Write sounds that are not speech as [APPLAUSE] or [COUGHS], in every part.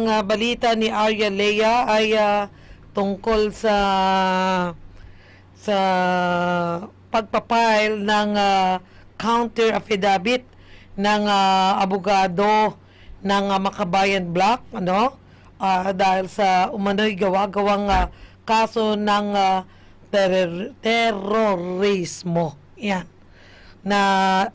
ang ah, balita ni Arya Lea ay ah, tungkol sa sa pagpapile ng ah, counter affidavit ng ah, abogado ng ah, Makabayan Block ano? Ah, dahil sa umano'y gawa-gawang ah, kaso ng ah, terror- terrorismo. Yan. Na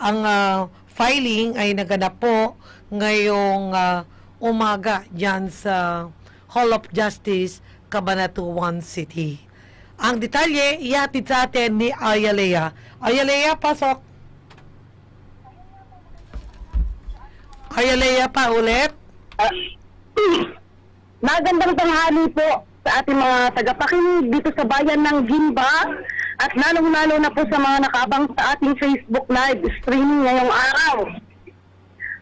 ang ah, filing ay naganap po ngayong ah, umaga dyan sa Hall of Justice, Cabanatuan City. Ang detalye, ihatid sa atin ni Ayalea. Ayalea, pasok. Ayalea pa ulit. Ah, magandang tanghali po sa ating mga tagapakinig dito sa bayan ng Gimba at lalong-lalo na po sa mga nakaabang sa ating Facebook live streaming ngayong araw.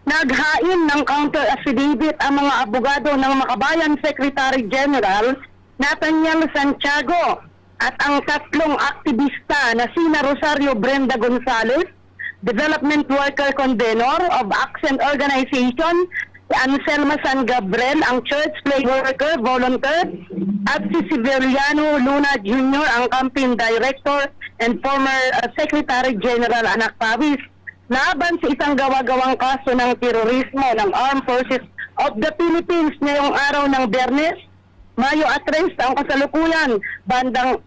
Naghain ng counter affidavit ang mga abogado ng Makabayan Secretary General Nathaniel Santiago at ang tatlong aktivista na sina Rosario Brenda Gonzalez, Development Worker Convenor of Accent Organization, si Anselma San Gabriel, ang Church Play Worker Volunteer, at si Siberiano Luna Jr., ang Campaign Director and former uh, Secretary General Anak Pawis, laban sa isang gawa-gawang kaso ng terorismo ng Armed Forces of the Philippines ngayong araw ng Bernes, Mayo at 3 ang kasalukuyan, bandang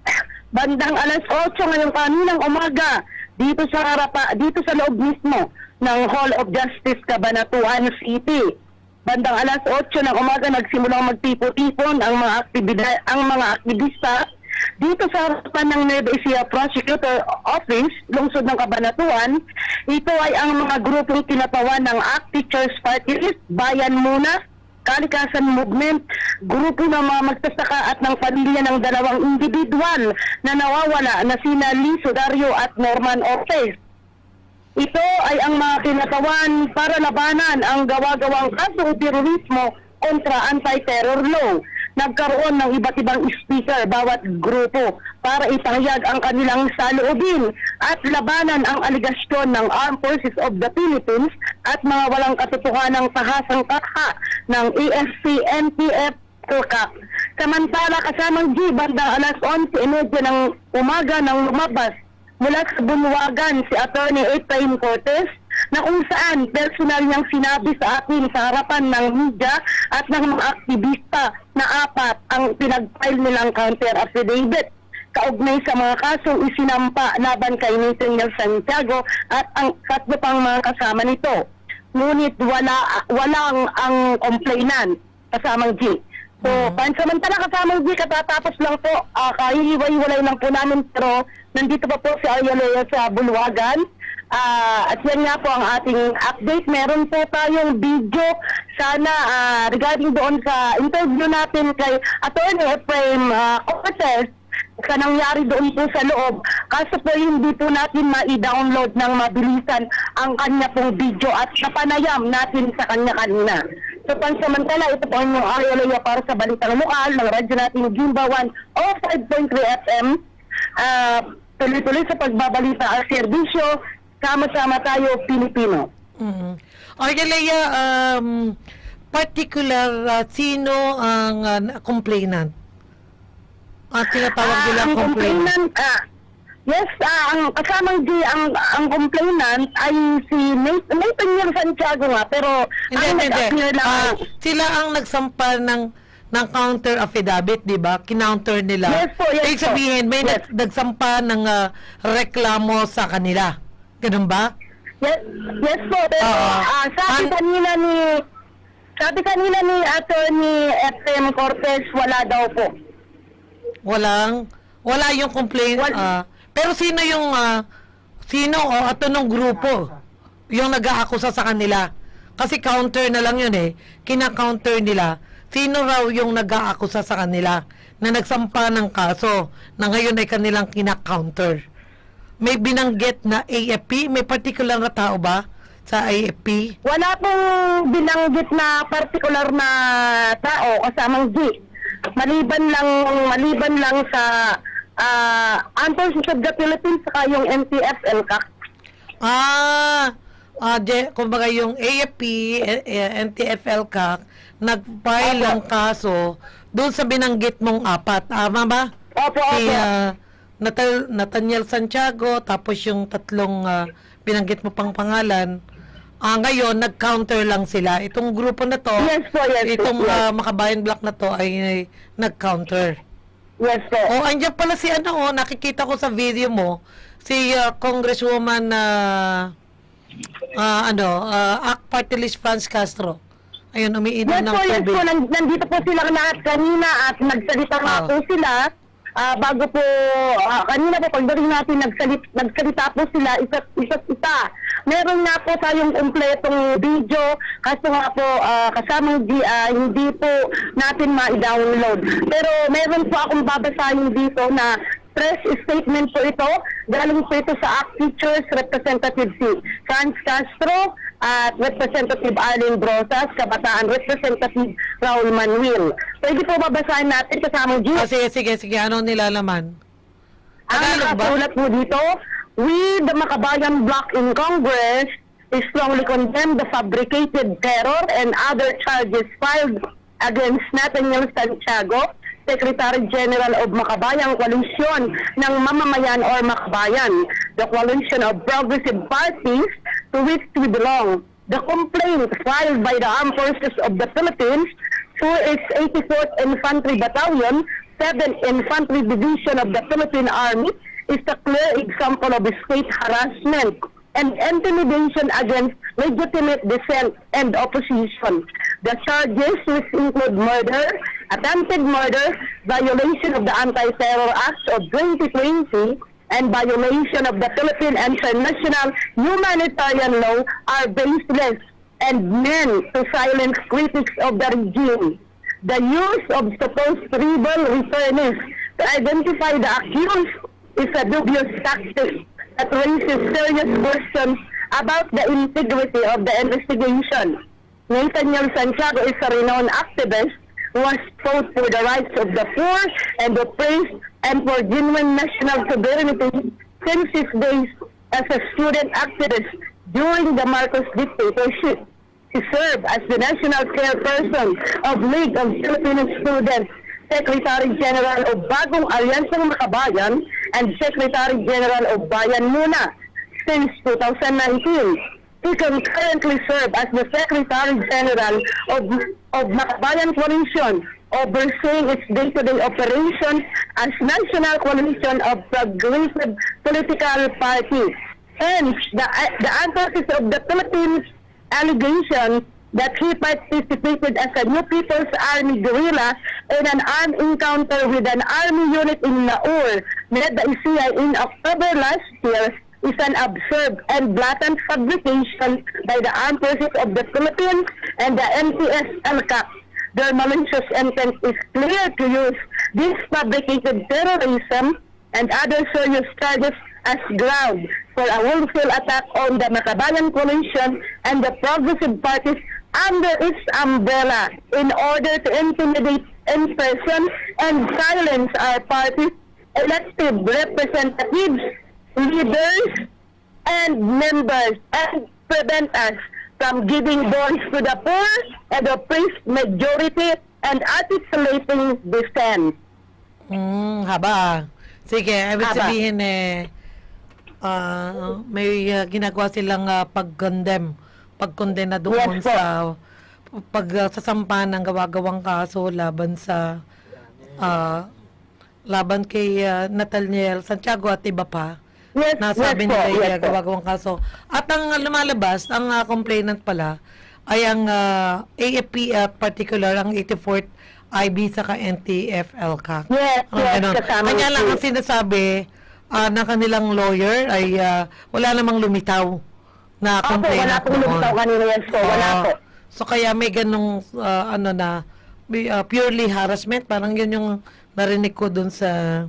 [COUGHS] bandang alas 8 ngayong kaninang umaga dito sa harapa, dito sa loob mismo ng Hall of Justice Cabanatuan City. Bandang alas 8 ng umaga nagsimulang magtipo-tipon ang mga aktibidad ang mga aktivista dito sa harapan ng Nueva Ecija Prosecutor Office, lungsod ng Cabanatuan. Ito ay ang mga grupong tinatawan ng ACT Teachers Party List, Bayan Muna, Kalikasan Movement, grupo ng mga magtasaka at ng pamilya ng dalawang individual na nawawala na sina Lee Sudario at Norman Ortez. Ito ay ang mga kinatawan para labanan ang gawa-gawang kasong terorismo kontra anti-terror law. Nagkaroon ng iba't ibang speaker bawat grupo para ipahayag ang kanilang saloobin at labanan ang aligasyon ng Armed Forces of the Philippines at mga walang katotohanang tahasang kakha ng AFC-NPF Tulkak. Samantala kasamang G, bandang alas 11.30 ng umaga nang lumabas mula sa bunwagan si Attorney Efraim Cortez na kung saan personal niyang sinabi sa akin sa harapan ng media at ng mga aktivista na apat ang pinag-file nilang counter affidavit kaugnay sa mga kasong isinampa laban kay Nathaniel Santiago at ang tatlo pang mga kasama nito. Ngunit wala walang ang complainant kasamang G. So, pansamantala kasamang G, katatapos lang po, uh, kahihiwa-hiwalay lang po namin pero nandito pa po si Arya Lea sa Bulwagan. Ah, at yan nga po ang ating update. Meron po tayong video sana ah, regarding doon sa interview natin kay Attorney Efraim uh, Cortez sa nangyari doon po sa loob. Kaso po hindi po natin ma-download ng mabilisan ang kanya pong video at napanayam natin sa kanya kanina. So pansamantala, ito po ang inyong Arya para sa Balitang Lokal ng radyo natin Gimba 105.3 FM. Ah, tuloy-tuloy sa pagbabalita ang serbisyo, sama-sama tayo Pilipino. Mm. Argelea, um, particular uh, sino ang uh, complainant? Ang tinatawag Ah, nila ang complainant. ah, yes, ah, ang kasamang G, ang, ang complainant ay si Nat- Nathaniel Santiago nga, pero Hindi, ang hindi, nag-appear lang ay- sila ang nagsampa ng ng counter affidavit, di ba? Kinounter nila. Yes po, yes Ibig sabihin, may Yes. nag- nagsampa ng ah, reklamo sa kanila. Ganun ba? Yes, yes po, pero Oo. ah, sabi An- kanina ni sabi kanina ni Attorney FM Cortez, wala daw po. Walang, wala yung complaint. Wal- ah, pero sino yung, ah, sino o ato nung grupo yung nag-aakusa sa kanila? Kasi counter na lang yun eh. Kina-counter nila. Sino raw yung nag-aakusa sa kanila na nagsampa ng kaso na ngayon ay kanilang kina-counter? May binanggit na AFP? May particular na tao ba sa AFP? Wala pong binanggit na partikular na tao kasamang G. Maliban lang maliban lang sa uh, Armed of the Philippines saka yung MTF LCAC. Ah, ah, je, kumbaga yung AFP, eh, eh, NTFL CAC, nag-file ng kaso doon sa binanggit mong apat. Tama ba? Opo, Si opo. ah, Natal- Nathaniel Santiago, tapos yung tatlong ah, binanggit mo pang pangalan. Ah, ngayon, nag-counter lang sila. Itong grupo na to, Yes po, yes po, itong yes. ah, Makabayan Black na to ay, ay nag-counter. Yes po. Oh, andyan pala si ano, oh, nakikita ko sa video mo, si ah, Congresswoman na ano, uh, ACT Party List Franz Castro. Ayun, umiinom Yes ng po, yes po. Nan- Nandito po sila lahat kanina at nagsalita nga Oh. po sila. Ah, bago po, ah, kanina po pagdating natin nagsalit, nagsalita po sila isa't, isa't isa. Meron nga po tayong kumpletong video kaso nga po ah, kasamang di, ah, hindi po natin ma-download. Pero meron po akong babasahin dito na press statement po ito. Galing po ito sa ACT Teachers Representative si Franz Castro at Representative Arlene Brosas, Kabataan Representative Raul Manuel. Pwede po babasahin natin kasama G. Ah, sige, sige, sige. Ano nilalaman? Ang Tagalog ba? nakasulat po dito, we, the Makabayan Bloc in Congress, strongly condemn the fabricated terror and other charges filed against Nathaniel Santiago, Secretary General of Makabayan Coalition ng Mamamayan or Makabayan, the coalition of progressive parties to which we belong. The complaint filed by the Armed Forces of the Philippines through its 84th Infantry Battalion, 7th Infantry Division of the Philippine Army is a clear example of state harassment and intimidation against legitimate dissent and opposition. The charges which include murder, attempted murder, violation of the Anti-Terror Act of 2020, and violation of the Philippine International Humanitarian Law are baseless and meant to silence critics of the regime. The use of supposed rebel returnees to identify the accused is a dubious tactic that raises serious questions about the integrity of the investigation. Nathaniel Santiago is a renowned activist who has fought for the rights of the poor and the oppressed and for genuine national sovereignty since his days as a student activist during the Marcos dictatorship. He served as the national chairperson of League of Filipino Students, Secretary General of Bagong Alyansang Makabayan, and Secretary General of Bayan Muna since 2019. He can currently serve as the Secretary General of, of Makabayan Coalition, overseeing its day-to-day operations as National Coalition of Progressive Political Parties. Hence, the, the emphasis of the Philippines allegation that he participated as a New People's Army guerrilla in an armed encounter with an army unit in Naur, led by ICI in October last year, is an absurd and blatant fabrication by the armed forces of the Philippines and the MTS LCAP. Their malicious intent is clear to use this fabricated terrorism and other serious charges as ground for a wholesale attack on the Makabayan Coalition and the progressive parties under its umbrella in order to intimidate in person and silence our party's elected representatives, leaders, and members and prevent us from giving voice to the poor and oppressed majority and articulating dissent. Hmm, haba. Sige, ibig Haba. sabihin eh, ah, may ah, ginagawa silang uh, pag-condemn, pagkondena doon Yes sa pag ah, sasampa ng gawa-gawang kaso laban sa ah, laban kay ah, Nathaniel Santiago at iba pa. Yes, Nasabi yes po, nila yung yes uh, po. gawa-gawang kaso. At ang uh, lumalabas, ang uh, complainant pala, ay ang uh, AFP at particular, ang 84th IB saka NTF-LCAC. Yes, Ang yes, ganon. kasama Kanya lang ang sinasabi uh, ng kanilang lawyer ay uh, wala namang lumitaw na Opo, wala complainant pong lumitaw kanina, yes po, wala po. So kaya may ganong uh, ano na uh, purely harassment, parang yun yung narinig ko dun sa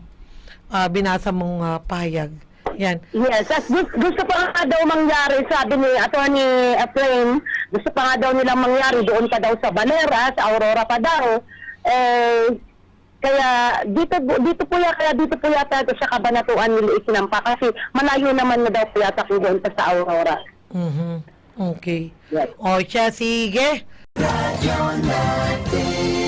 uh, binasa mong uh, pahayag. Yan. Yes, at gusto, gusto pa nga daw mangyari, sabi ni Attorney Efrain, gusto pa nga daw nilang mangyari doon pa daw sa Balera, sa Aurora pa daw. Eh, kaya dito dito po yata, kaya dito po yata ito sa kabanatuan nila isinampa kasi malayo naman na daw po yata kung doon pa sa Aurora. Mhm. Okay. Yes. O siya, sige. Radyo 9